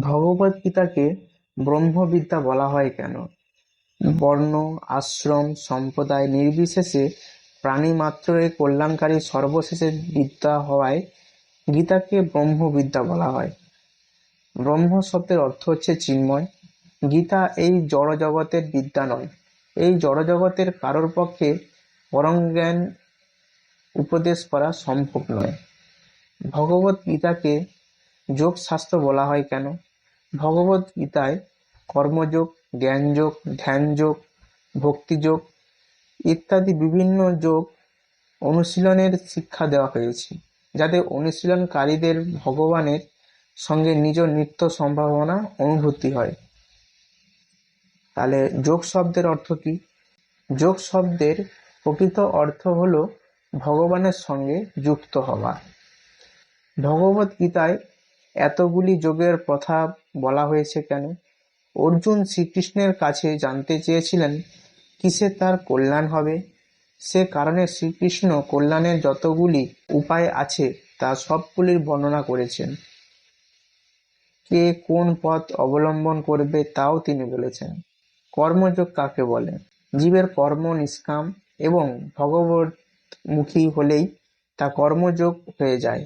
ভগবদ্গীতাকে ব্রহ্মবিদ্যা বলা হয় কেন? বর্ণ, আশ্রম, সম্প্রদায় নির্বিশেষে প্রাণী প্রাণিমাত্রের কল্যাণকারী সর্বশেষ বিদ্যা হওয়ায় গীতাকে ব্রহ্মবিদ্যা বলা হয়। ব্রহ্ম শব্দের অর্থ হচ্ছে চিন্ময়। গীতা এই জড়জগতের বিদ্যা নয়। এই জড়জগতের কারোর পক্ষে পরম জ্ঞান উপদেশ করা সম্ভব নয়। ভগবদ্গীতাকে যোগশাস্ত্র বলা হয় কেন? ভগবদ্গীতায় কর্মযোগ, জ্ঞানযোগ, ধ্যানযোগ, ভক্তিযোগ ইত্যাদি বিভিন্ন যোগ অনুশীলনের শিক্ষা দেওয়া হয়েছে, যাতে অনুশীলনকারীদের ভগবানের সঙ্গে নিজ নিত্য সম্ভাবনা অনুভূতি হয়। তাহলে যোগ শব্দের অর্থ কি? যোগ শব্দের প্রকৃত অর্থ হল ভগবানের সঙ্গে যুক্ত হওয়া। ভগবদ্গীতায় এতগুলি যোগের কথা বলা হয়েছে কেন? অর্জুন শ্রীকৃষ্ণের কাছে জানতে চেয়েছিলেন, কিসে তার কল্যাণ হবে। সে কারণে শ্রীকৃষ্ণ কল্যাণের যতগুলি উপায় আছে, তা সবগুলির বর্ণনা করেছেন। কে কোন পথ অবলম্বন করবে তাও তিনি বলেছেন। কর্মযোগ কাকে বলে? জীবের কর্ম নিষ্কাম এবং ভগবতমুখী হলেই তা কর্মযোগ হয়ে যায়।